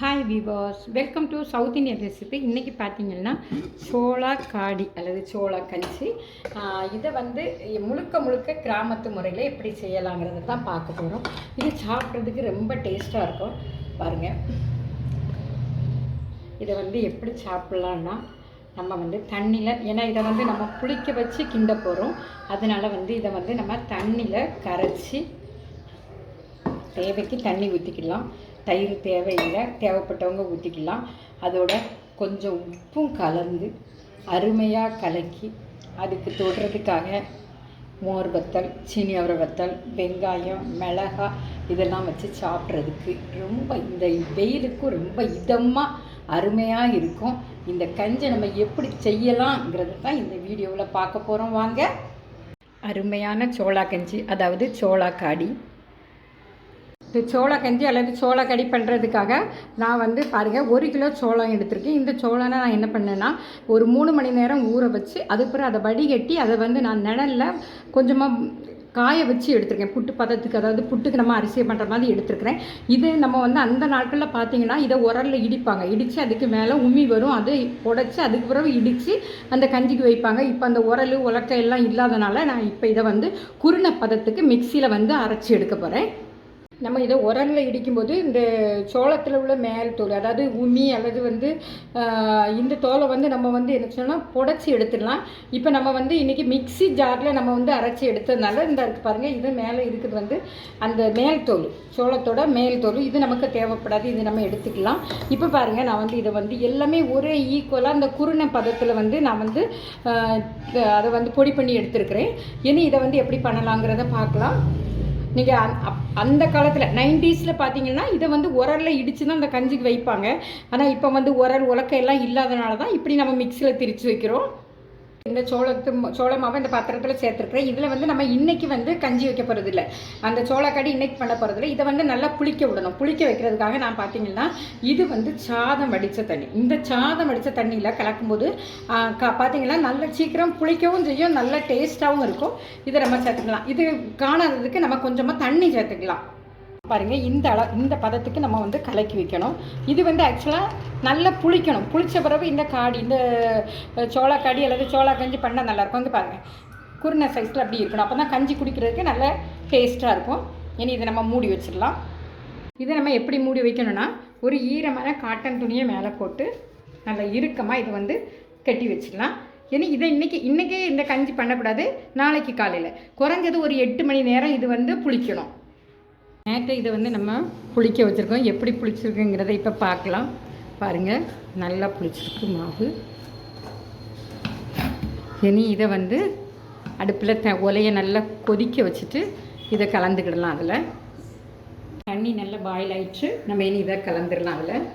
Hi Vilas welcome to south Indian recipe இன்றைக்கி பார்த்தீங்கன்னா சோளா காடி அல்லது சோளா கஞ்சி. இதை வந்து முழுக்க முழுக்க கிராமத்து முறையில் எப்படி செய்யலாங்கிறத தான் பார்க்க போகிறோம் இது சாப்பிட்றதுக்கு ரொம்ப டேஸ்ட்டாக இருக்கும். பாருங்கள் இதை வந்து எப்படி சாப்பிட்லான்னா நம்ம வந்து தண்ணியில் ஏன்னா இதை வந்து நம்ம புளிக்க வச்சு கிண்ட போகிறோம் அதனால் வந்து இதை வந்து நம்ம தண்ணியில் கரைச்சி தேவைக்கு தண்ணி ஊற்றிக்கலாம் தயிர் தேவையில்லை தேவைப்பட்டவங்க ஊற்றிக்கலாம் அதோட கொஞ்சம் உப்பும் கலந்து அருமையாக கலக்கி அதுக்கு தொடுறதுக்காக மோர் வத்தல் சீனி அவரை வத்தல் வெங்காயம் மிளகா இதெல்லாம் வச்சு சாப்பிட்றதுக்கு ரொம்ப இந்த வெயிலுக்கும் ரொம்ப இதமாக அருமையாக இருக்கும். இந்த கஞ்சை நம்ம எப்படி செய்யலாங்கிறது தான் இந்த வீடியோவில் பார்க்க போகிறோம் வாங்க. அருமையான சோளா கஞ்சி அதாவது சோளா காடி. இந்த சோளக்கஞ்சி கஞ்சி அல்லது சோள கடி பண்ணுறதுக்காக நான் வந்து பாருங்கள் ஒரு கிலோ சோளம் எடுத்திருக்கேன். இந்த சோளனை நான் என்ன பண்ணேன்னா ஒரு மூணு மணி நேரம் ஊற வச்சு அதுக்கப்புறம் அதை வடிகட்டி அதை வந்து நான் நிழலில் கொஞ்சமாக காய வச்சு எடுத்திருக்கேன். புட்டு பதத்துக்கு அதாவது புட்டுக்கு நம்ம அரிசியை பண்ணுற மாதிரி எடுத்துருக்கிறேன். இது நம்ம வந்து அந்த நாட்களில் பார்த்தீங்கன்னா இதை உரலில் இடிப்பாங்க. இடித்து அதுக்கு மேலே உமி வரும். அதை உடச்சி அதுக்கு பிறகு இடித்து அந்த கஞ்சிக்கு வைப்பாங்க. இப்போ அந்த உரல் உலக்கை எல்லாம் இல்லாதனால நான் இப்போ இதை வந்து குருண பதத்துக்கு மிக்சியில் வந்து அரைச்சி எடுக்க போகிறேன் நம்ம இதை உரலில் இடிக்கும்போது இந்த சோளத்தில் உள்ள மேல் தோல் அதாவது உமி அல்லது வந்து இந்த தோலை வந்து நம்ம வந்து என்ன சொன்னால் புடச்சி எடுத்துடலாம். இப்போ நம்ம வந்து இன்றைக்கி மிக்ஸி ஜாரில் நம்ம வந்து அரைச்சி எடுத்ததுனால இந்த இருக்குது பாருங்கள் இது மேலே இருக்குது வந்து அந்த மேல் தோல் சோளத்தோட மேல் தோல். இது நமக்கு தேவைப்படாது இது நம்ம எடுத்துக்கலாம். இப்போ பாருங்கள் நான் வந்து இதை வந்து எல்லாமே ஒரே ஈக்குவலாக அந்த குருணை பதத்தில் வந்து நான் வந்து அதை வந்து பொடி பண்ணி எடுத்துருக்கிறேன். இனி இதை வந்து எப்படி பண்ணலாங்கிறத பார்க்கலாம். நீங்கள் அந்த காலத்தில் நைன்டிஸில் பார்த்தீங்கன்னா இதை வந்து உரலில் இடித்து தான் அந்த கஞ்சிக்கு வைப்பாங்க. ஆனால் இப்போ வந்து உரல் உலக்கையெல்லாம் இல்லாதனால தான் இப்படி நம்ம மிக்சியில் திரித்து வைக்கிறோம். இந்த சோளத்து சோள இந்த பாத்திரத்தில் சேர்த்துருக்குறேன். இதில் வந்து நம்ம இன்னைக்கு வந்து கஞ்சி வைக்க போகிறது இல்லை அந்த சோளக்கடி இன்னைக்கு பண்ண போகிறதில்ல இதை வந்து நல்லா புளிக்க விடணும். புளிக்க வைக்கிறதுக்காக நான் பார்த்தீங்கன்னா இது வந்து சாதம் வடித்த தண்ணி. இந்த சாதம் வடித்த தண்ணியில் கலக்கும்போது பார்த்தீங்கன்னா நல்ல சீக்கிரம் புளிக்கவும் செய்யும். நல்ல டேஸ்ட்டாகவும் இருக்கும். இதை நம்ம சேர்த்துக்கலாம். இது காணாததுக்கு நம்ம கொஞ்சமாக தண்ணி சேர்த்துக்கலாம். பாருங்க இந்த அள இந்த பதத்துக்கு நம்ம வந்து கலக்கி வைக்கணும். இது வந்து ஆக்சுவலாக நல்லா புளிக்கணும். புளிச்ச பிறகு இந்த காடி இந்த சோளக்காடி சோளா காடி அல்லது சோளா கஞ்சி பண்ணால் நல்லாயிருக்கும். வந்து பாருங்கள் குருணை சைஸில் அப்படி இருக்கணும். அப்போ தான் கஞ்சி குடிக்கிறதுக்கு நல்ல டேஸ்ட்டாக இருக்கும். இனி இதை நம்ம மூடி வச்சிடலாம். இதை நம்ம எப்படி மூடி வைக்கணும்னா ஒரு ஈரமான காட்டன் துணியை மேலே போட்டு நல்லா இறுக்கமாக இதை வந்து கட்டி வச்சிடலாம். இனி இதை இன்றைக்கி இன்றைக்கே இந்த கஞ்சி பண்ணக்கூடாது. நாளைக்கு காலையில். குறைஞ்சது ஒரு எட்டு மணி நேரம் இது வந்து புளிக்கணும். நேற்று இதை வந்து நம்ம புளிக்க வச்சுருக்கோம். எப்படி புளிச்சிருக்குங்கிறத இப்போ பார்க்கலாம். பாருங்கள் நல்லா புளிச்சிருக்கு மாவு. இனி இதை வந்து அடுப்பில் த ஒலையை நல்லா கொதிக்க வச்சுட்டு இதை கலந்துக்கிடலாம் அதில். தண்ணி நல்லா பாயில் ஆயிடுச்சு. நம்ம இனி இதை கலந்துடலாம் அதில்.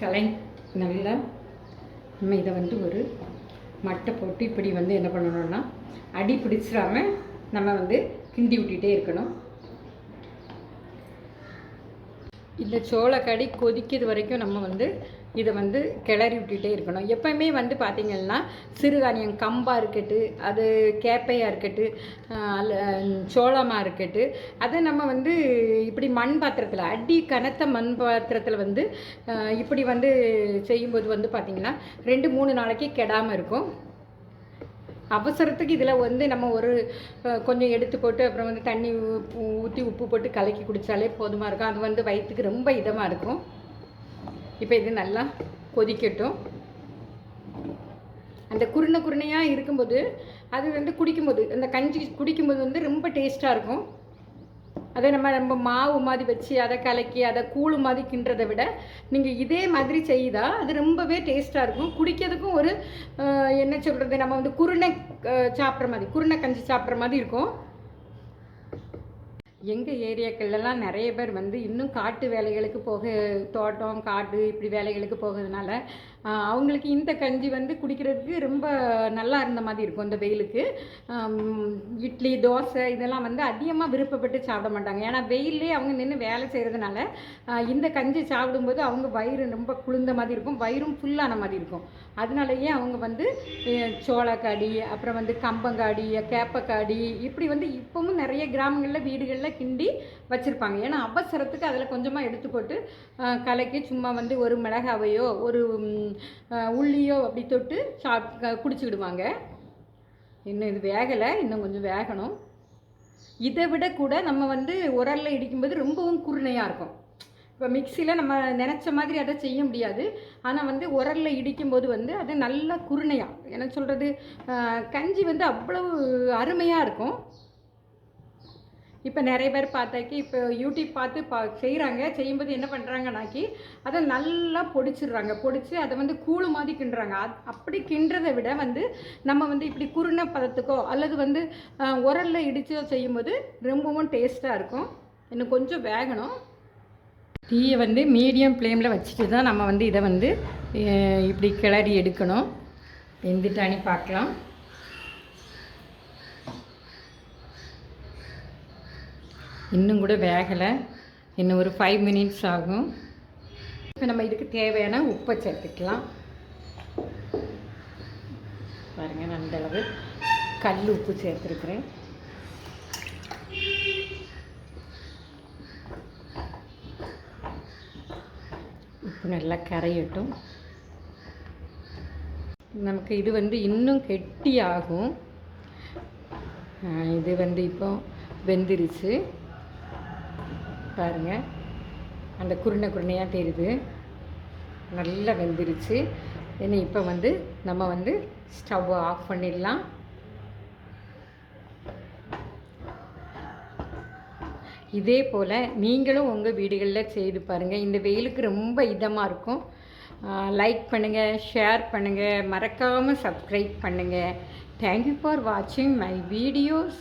கலை நல்லா நம்ம இதை வந்து ஒரு மட்டை போட்டு இப்படி வந்து என்ன பண்ணணும்னா அடி பிடிச்சிடாம நம்ம வந்து கிண்டி விட்டுட்டே இருக்கணும். இந்த சோளக்கடி கொதிக்கிறது வரைக்கும் நம்ம வந்து இதை வந்து கிளறி விட்டுட்டே இருக்கணும். எப்பயுமே வந்து பார்த்திங்கன்னா சிறுதானியம் கம்பாக இருக்கட்டு அது கேப்பையாக இருக்கட்டு அல்ல சோளமாக இருக்கட்டு அதை நம்ம வந்து இப்படி மண் பாத்திரத்தில் அடி கனத்த மண் பாத்திரத்தில் வந்து இப்படி வந்து செய்யும்போது வந்து பார்த்திங்கன்னா ரெண்டு மூணு நாளைக்கு கெடாமல் இருக்கும். அவசரத்துக்கு இதில் வந்து நம்ம ஒரு கொஞ்சம் எடுத்து போட்டு அப்புறம் வந்து தண்ணி ஊற்றி உப்பு போட்டு கலக்கி குடித்தாலே போதுமாக இருக்கும். அது வந்து வயிற்றுக்கு ரொம்ப இதமாக இருக்கும். இப்போ இது நல்லா கொதிக்கட்டும். அந்த குருணை குருணையாக இருக்கும்போது அது வந்து குடிக்கும்போது அந்த கஞ்சி குடிக்கும்போது வந்து ரொம்ப டேஸ்ட்டாக இருக்கும். அதை நம்ம நம்ம மாவு மாதிரி வச்சு அதை கலக்கி அதை கூழு மாதிரி கிண்டுறதை விட நீங்கள் இதே மாதிரி செய்தால் அது ரொம்பவே டேஸ்ட்டாக இருக்கும். குடிக்கிறதுக்கும் ஒரு என்ன சொல்கிறது நம்ம வந்து குருணை சாப்பிட்ற மாதிரி குருணை கஞ்சி சாப்பிட்ற மாதிரி இருக்கும். எங்கள் ஏரியாக்கள்லாம் நிறைய பேர் வந்து இன்னும் காட்டு வேலைகளுக்கு போக தோட்டம் காடு இப்படி வேலைகளுக்கு போகிறதுனால அவங்களுக்கு இந்த கஞ்சி வந்து குடிக்கிறதுக்கு ரொம்ப நல்லா இருந்த மாதிரி இருக்கும் இந்த வெயிலுக்கு. இட்லி தோசை இதெல்லாம் வந்து அதிகமாக விருப்பப்பட்டு சாப்பிட மாட்டாங்க. ஏன்னா வெயிலே அவங்க நின்று வேலை செய்கிறதுனால இந்த கஞ்சி சாப்பிடும்போது அவங்க வயிறு ரொம்ப குளிர்ந்த மாதிரி இருக்கும் வயிறும் ஃபுல்லான மாதிரி இருக்கும். அதனாலயே அவங்க வந்து சோளக்காடி அப்புறம் வந்து கம்பங்காடி கேப்பக்காடி இப்படி வந்து இப்போவும் நிறைய கிராமங்களில் வீடுகளில் கிண்டி வச்சுருப்பாங்க. ஏன்னா அவசரத்துக்கு அதில் கொஞ்சமாக எடுத்து போட்டு கலக்கி சும்மா வந்து ஒரு மிளகாவையோ ஒரு உள்ளியோ அப்படி தொட்டு சாப் குடிச்சுக்கிடுவாங்க. இன்னும் இது வேகலை இன்னும் கொஞ்சம் வேகணும். இதை விட கூட நம்ம வந்து உரலில் இடிக்கும்போது ரொம்பவும் குருணையாக இருக்கும். இப்போ மிக்சியில் நம்ம நினச்ச மாதிரி அதை செய்ய முடியாது. ஆனால் வந்து உரலில் இடிக்கும்போது வந்து அது நல்லா குருணையாக என்ன சொல்கிறது கஞ்சி வந்து அவ்வளவு அருமையாக இருக்கும். இப்போ நிறைய பேர் பார்த்தாக்கி இப்போ யூடியூப் பார்த்து பா செய்கிறாங்க செய்யும்போது என்ன பண்ணுறாங்கனாக்கி அதை நல்லா பொடிச்சிடுறாங்க. பொடிச்சு அதை வந்து கூழு மாதிரி கிண்டுறாங்க. அது அப்படி கிண்டுறதை விட வந்து நம்ம வந்து இப்படி குருணை பதத்துக்கோ அல்லது வந்து உரலில் இடிச்சோ செய்யும்போது ரொம்பவும் டேஸ்ட்டாக இருக்கும். இன்னும் கொஞ்சம் வேகணும். தீயை வந்து மீடியம் ஃப்ளேமில் வச்சுட்டு தான் நம்ம வந்து இதை வந்து இப்படி கிளறி எடுக்கணும். வெந்துட்டானி பார்க்கலாம். இன்னும் கூட வேகலை. இன்னும் ஒரு ஃபைவ் மினிட்ஸ் ஆகும். இப்போ நம்ம இதுக்கு தேவையான உப்பை சேர்த்துக்கலாம். பாருங்கள் நான் கல் உப்பு சேர்த்துருக்குறேன். உப்பு நல்லா கரையட்டும். நமக்கு இது வந்து இன்னும் கெட்டி ஆகும் இது வந்து இப்போ வெந்துருச்சு. பாருங்க. அந்த குருணை குருணையாக தெரியுது. நல்லா வெந்துருச்சு. இனி இப்போ வந்து நம்ம வந்து ஸ்டவ் ஆஃப் பண்ணிடலாம். இதே போல் நீங்களும் உங்கள் வீடுகளில் செய்து பாருங்கள் இந்த வெயிலுக்கு ரொம்ப இதமாக இருக்கும். லைக் பண்ணுங்கள் ஷேர் பண்ணுங்கள் மறக்காமல் சப்ஸ்கிரைப் பண்ணுங்கள் தேங்க்யூ ஃபார் வாட்சிங் மை வீடியோஸ்